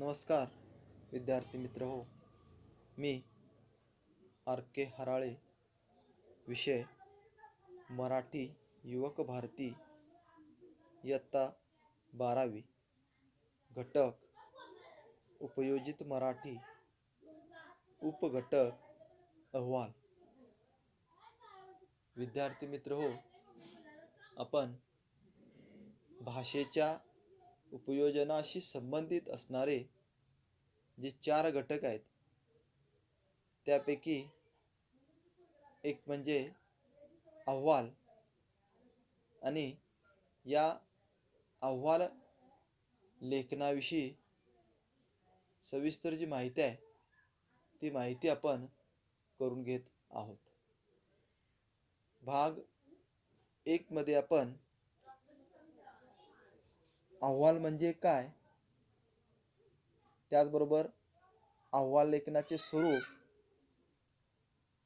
नमस्कार विद्यार्थी मित्र हो. मी आर के हराळे विषय मराठी युवक भारती इयत्ता बारावी. घटक उपयोजित मराठी उपघटक अहवाल. विद्यार्थी मित्र हो आपण भाषेच्या उपयोजनाशी संबंधित असणारे जे चार घटक आहेत त्यापैकी एक म्हणजे अहवाल आणि या अहवाल लेखनाविषयी सविस्तर जी माहिती आहे ती माहिती आपण करून घेत आहोत. भाग एकमध्ये आपण अहवाल म्हणजे काय? त्याचबरोबर अहवाल लेखनाचे स्वरूप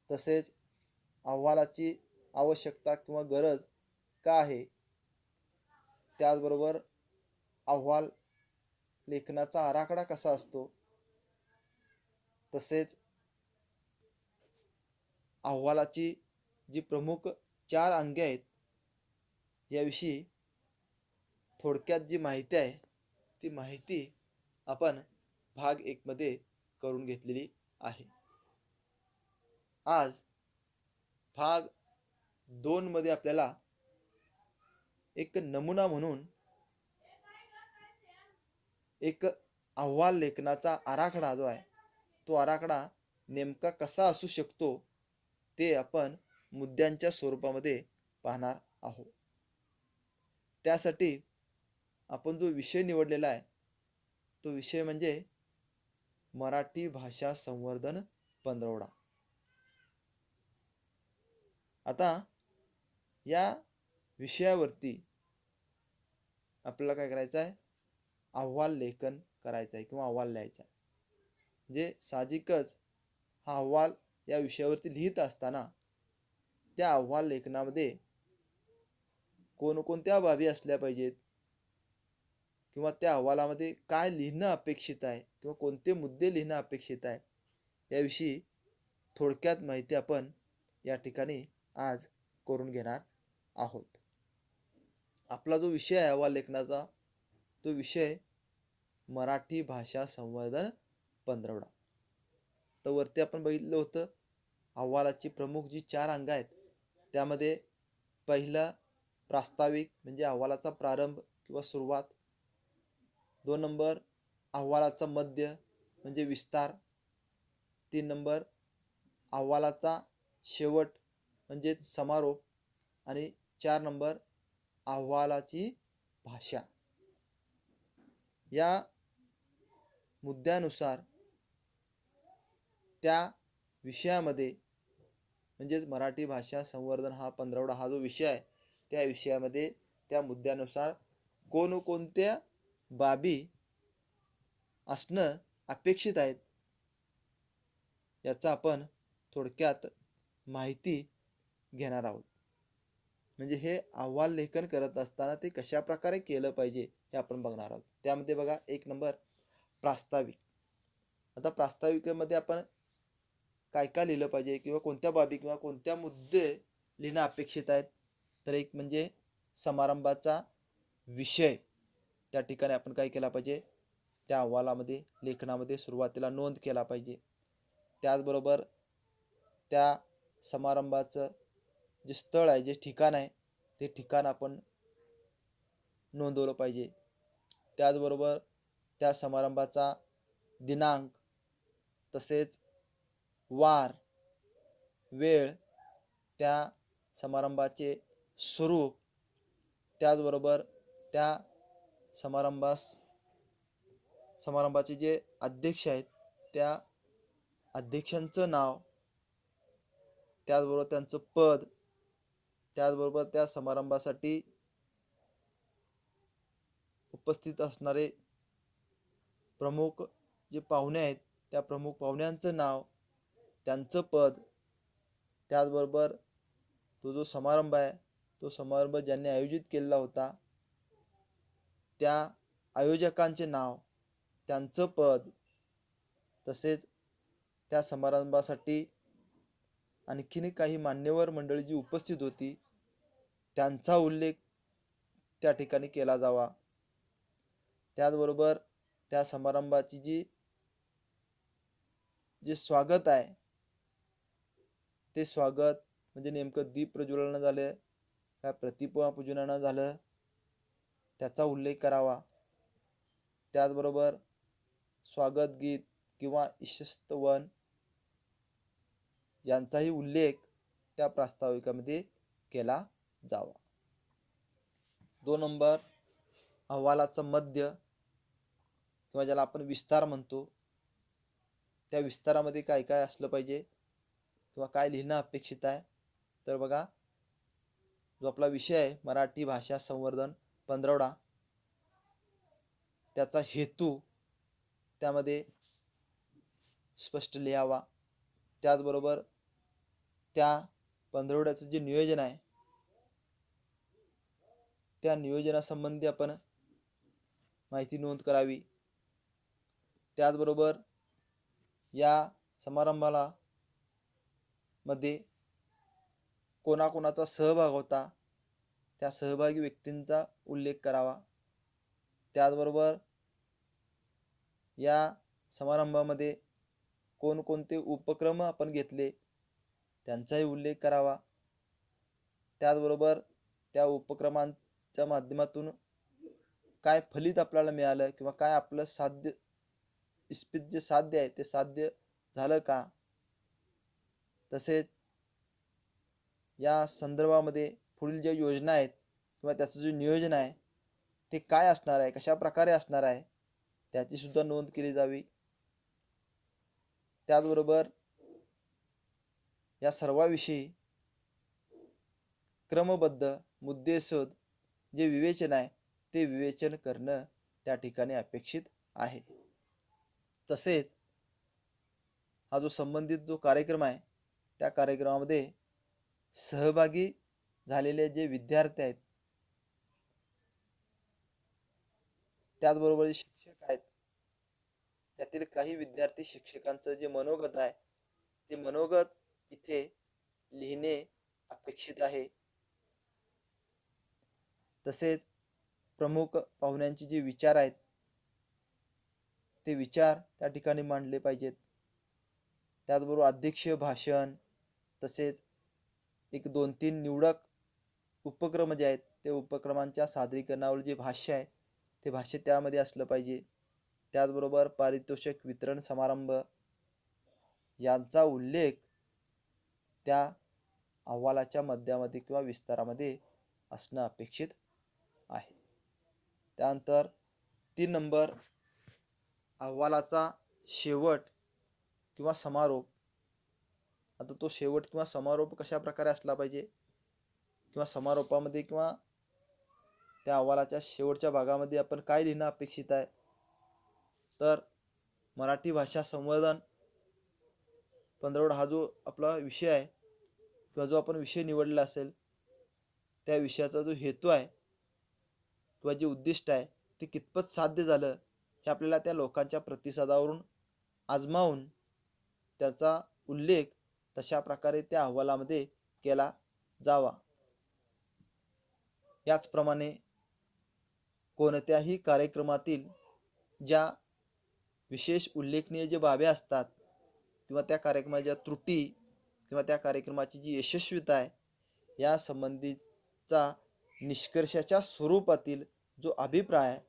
तसेच अहवालाची आवश्यकता किंवा गरज का आहे? त्याचबरोबर अहवाल लेखनाचा आराखडा कसा असतो? तसेच अहवालाची जी प्रमुख चार अंगे आहेत याविषयी थोडक्यात जी माहिती आहे ती माहिती आपण भाग एकमध्ये करून घेतलेली आहे. आज भाग दोनमध्ये आपल्याला एक नमुना म्हणून एक अहवाल लेखनाचा आराखडा जो आहे तो आराखडा नेमका कसा असू शकतो ते आपण मुद्द्यांच्या स्वरूपामध्ये पाहणार आहोत. त्यासाठी आपण जो विषय निवडलेला आहे तो विषय म्हणजे मराठी भाषा संवर्धन पंधरवडा. आता या विषयावरती आपल्याला काय करायचं आहे? अहवाल लेखन करायचं आहे किंवा अहवाल लिहायचा आहे. म्हणजे साहजिकच हा अहवाल या विषयावरती लिहित असताना त्या अहवाल लेखनामध्ये कोणकोणत्या बाबी असल्या पाहिजेत? किंवा त्या अहवालामध्ये काय लिहिणं अपेक्षित आहे किंवा कोणते मुद्दे लिहिणं अपेक्षित आहे याविषयी थोडक्यात माहिती आपण या ठिकाणी आज करून घेणार आहोत. आपला जो विषय आहे अहवाल लेखनाचा तो विषय मराठी भाषा संवर्धन पंधरवडा. तर वरती आपण बघितलं होतं अहवालाची प्रमुख जी चार अंग आहेत त्यामध्ये पहिलं प्रास्ताविक म्हणजे अहवालाचा प्रारंभ किंवा सुरुवात दोन नंबर अहवालाचा मध्य म्हणजे विस्तार. तीन नंबर अहवालाचा शेवट म्हणजे समारोप. आणि चार नंबर अहवालाची भाषा. या मुद्द्यानुसार त्या विषयामध्ये म्हणजेच मराठी भाषा संवर्धन हा पंधरवडा हा जो विषय आहे त्या विषयामध्ये त्या मुद्द्यानुसार कोणकोणत्या बाबी असणं अपेक्षित आहेत. याचा आपण थोडक्यात माहिती घेणार आहोत. म्हणजे हे अहवाल लेखन करत असताना ते कशा प्रकारे केलं पाहिजे हे आपण बघणार आहोत. त्यामध्ये बघा एक नंबर प्रास्ताविक. आता प्रास्ताविकेमध्ये आपण काय काय लिहिलं पाहिजे किंवा कोणत्या बाबी किंवा कोणत्या मुद्दे लिहिणं अपेक्षित आहेत? तर एक म्हणजे समारंभाचा विषय. त्या ठिकाणी आपण काय केला पाहिजे? त्या अहवालामध्ये लेखनामध्ये सुरुवातीला नोंद केला पाहिजे. त्याचबरोबर त्या समारंभाचं जे स्थळ आहे जे ठिकाण आहे ते ठिकाण आपण नोंदवलं पाहिजे. त्याचबरोबर त्या समारंभाचा दिनांक तसेच वार वेळ त्या समारंभाचे स्वरूप त्याचबरोबर त्या समारंभास समारंभाचे जे अध्यक्ष आहेत त्या अध्यक्षांचं नाव त्याचबरोबर त्यांचं पद त्याचबरोबर त्या समारंभासाठी उपस्थित असणारे प्रमुख जे पाहुणे आहेत त्या प्रमुख पाहुण्यांचं नाव त्यांचं पद त्याचबरोबर तो जो समारंभ आहे तो समारंभ ज्यांनी आयोजित केलेला होता त्या आयोजकांचे नाव त्यांचं पद तसेच त्या समारंभासाठी आणखीन काही मान्यवर मंडळी जी उपस्थित होती त्यांचा उल्लेख त्या ठिकाणी केला जावा. त्याचबरोबर त्या समारंभाची जी जे स्वागत आहे ते स्वागत म्हणजे नेमकं दीप प्रज्वलन झालं काय प्रतिमा पूजनानं झालं त्याचा उल्लेख करावा. त्याचबरोबर स्वागत गीत किंवा इशस्तवन यांचाही उल्लेख त्या प्रास्ताविकामध्ये केला जावा. दोन नंबर अहवालाचं मध्य किंवा ज्याला आपण विस्तार म्हणतो त्या विस्तारामध्ये काय काय असलं पाहिजे किंवा काय लिहिणं अपेक्षित आहे? तर बघा जो आपला विषय आहे मराठी भाषा संवर्धन पंधरवडा. त्याचा हेतू त्यामध्ये स्पष्ट लिहावा. त्याचबरोबर त्या पंधरवड्याचं जे नियोजन आहे त्या नियोजनासंबंधी आपण माहिती नोंद करावी. त्याचबरोबर या समारंभाला मध्ये कोणाकोणाचा सहभाग होता त्या सहभागी व्यक्तींचा उल्लेख करावा. त्याचबरोबर या समारंभामध्ये कोणकोणते उपक्रम आपण घेतले त्यांचाही उल्लेख करावा. त्याचबरोबर त्या उपक्रमांच्या माध्यमातून काय फलित आपल्याला मिळालं किंवा काय आपलं साध्य इस्पित जे साध्य आहे ते साध्य झालं का? तसेच या संदर्भामध्ये पुढील ज्या योजना आहेत किंवा त्याचं जे नियोजन आहे ते काय असणार आहे कशा प्रकारे असणार आहे त्याची सुद्धा नोंद केली जावी. त्याचबरोबर या सर्वाविषयी क्रमबद्ध मुद्देसोध जे विवेचन आहे ते विवेचन करणं त्या ठिकाणी अपेक्षित आहे. तसेच हा जो संबंधित जो कार्यक्रम आहे त्या कार्यक्रमामध्ये सहभागी झालेले जे विद्यार्थी आहेत त्याचबरोबर जे शिक्षक आहेत त्यातील काही विद्यार्थी शिक्षकांचं जे मनोगत आहे ते मनोगत इथे लिहिणे अपेक्षित आहे. तसेच प्रमुख पाहुण्यांचे जे विचार आहेत ते विचार त्या ठिकाणी मांडले पाहिजेत. त्याचबरोबर अध्यक्ष भाषण तसेच एक दोन तीन निवडक उपक्रम जे आहेत ते उपक्रमांच्या सादरीकरणावर जे भाष्य आहे ते भाष्य त्यामध्ये असलं पाहिजे. त्याचबरोबर पारितोषिक वितरण समारंभ यांचा उल्लेख त्या अहवालाच्या मध्यामध्ये किंवा विस्तारामध्ये असणं अपेक्षित आहे. त्यानंतर तीन नंबर अहवालाचा शेवट किंवा समारोप. आता तो शेवट किंवा समारोप कशा प्रकारे असला पाहिजे? किंवा समारोपामध्ये किंवा त्या अहवालाच्या शेवटच्या भागामध्ये आपण काय लिहिणं अपेक्षित आहे? तर मराठी भाषा संवर्धन पंधरवड हा जो आपला विषय आहे किंवा जो आपण विषय निवडला असेल त्या विषयाचा जो हेतू आहे किंवा जे उद्दिष्ट आहे ते कितपत साध्य झालं हे आपल्याला त्या लोकांच्या प्रतिसादावरून आजमावून त्याचा उल्लेख तशा प्रकारे त्या अहवालामध्ये केला जावा. याचप्रमाणे कोणत्याही कार्यक्रमातील ज्या विशेष उल्लेखनीय जे बाब्या असतात किंवा त्या कार्यक्रमाच्या त्रुटी किंवा त्या कार्यक्रमाची जी यशस्वीता आहे या संबंधीचा निष्कर्षाच्या स्वरूपातील जो अभिप्राय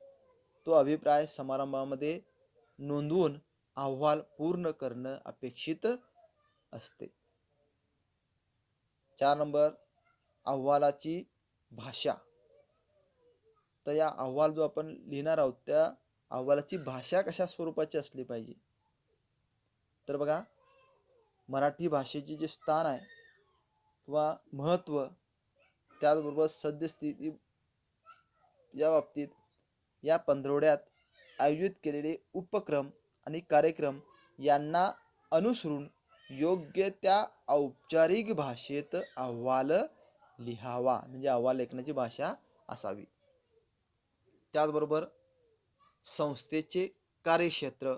तो अभिप्राय समारंभामध्ये नोंदवून अहवाल पूर्ण करणं अपेक्षित असते. चार नंबर अहवालाची भाषा. तर या अहवाल जो आपण लिहिणार आहोत त्या अहवालाची भाषा कशा स्वरूपाची असली पाहिजे? तर बघा मराठी भाषेचे जे स्थान आहे किंवा महत्त्व त्याचबरोबर सद्यस्थिती या बाबतीत या पंधरवड्यात आयोजित केलेले उपक्रम आणि कार्यक्रम यांना अनुसरून योग्य त्या औपचारिक भाषेत अहवाल लिहावा म्हणजे अहवाल लेखनाची भाषा असावी. त्याचबरोबर संस्थेचे कार्यक्षेत्र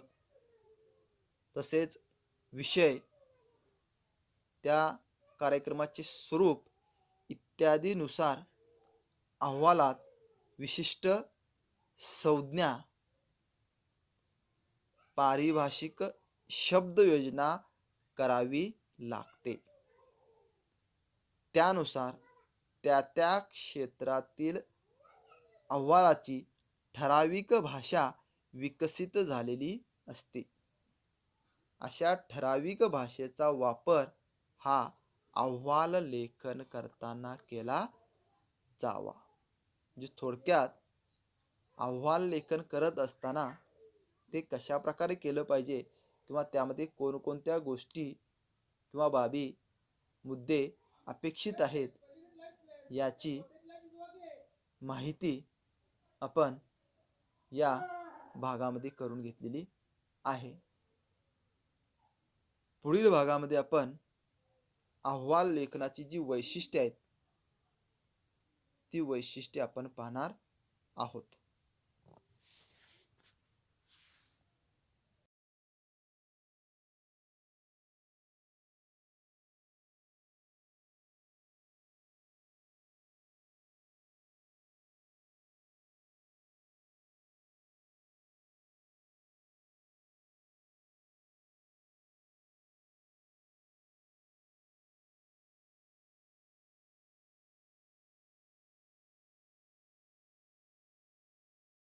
तसेच विषय त्या कार्यक्रमाचे स्वरूप इत्यादीनुसार अहवालात विशिष्ट संज्ञा पारिभाषिक शब्दयोजना करावी लागते. त्यानुसार त्या त्या क्षेत्रातील अहवालाची ठराविक भाषा विकसित झालेली असते. अशा ठराविक भाषेचा वापर हा अहवाल लेखन करताना केला जावा. म्हणजे थोडक्यात अहवाल लेखन करत असताना ते कशा प्रकारे केलं पाहिजे किंवा त्यामध्ये कोणकोणत्या गोष्टी किंवा बाबी मुद्दे अपेक्षित आहेत याची माहिती आपण या भागामध्ये करून घेतलेली आहे. पुढील भागामध्ये आपण अहवाल लेखनाची जी वैशिष्ट्ये आहेत ती वैशिष्ट्ये आपण पाहणार आहोत.